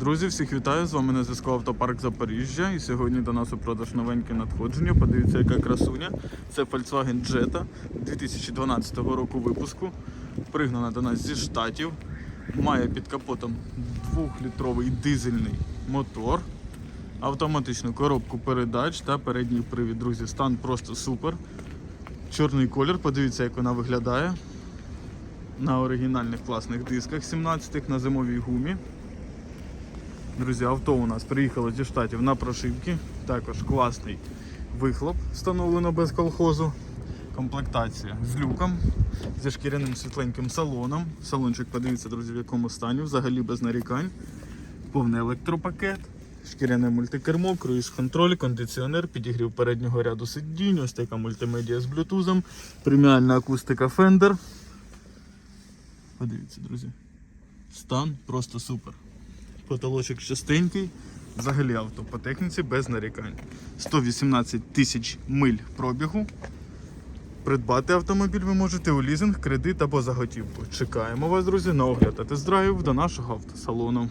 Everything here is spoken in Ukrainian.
Друзі, всіх вітаю! З вами на зв'язку Автопарк Запоріжжя. І сьогодні до нас у продаж новеньке надходження. Подивіться, яка красуня. Це Volkswagen Jetta 2012 року випуску. Пригнана до нас зі штатів. Має під капотом 2-літровий дизельний мотор, автоматичну коробку передач та передній привід. Друзі, стан просто супер. Чорний колір, подивіться, як вона виглядає. На оригінальних класних дисках 17-х на зимовій гумі. Друзі, авто у нас приїхало зі штатів на прошивки. Також класний вихлоп, встановлено без колхозу. Комплектація з люком, зі шкіряним світленьким салоном. Салончик, подивіться, друзі, в якому стані, взагалі без нарікань. Повний електропакет, шкіряне мультикермо, круїз-контроль, кондиціонер, підігрів переднього ряду сидінь, ось така мультимедіа з блютузом, преміальна акустика Fender. Подивіться, друзі. Стан просто супер. Потолочок чистенький. Взагалі авто по техніці без нарікань. 118 тисяч миль пробігу. Придбати автомобіль ви можете у лізинг, кредит або заготівку. Чекаємо вас, друзі, на огляд та тест-драйв до нашого автосалону.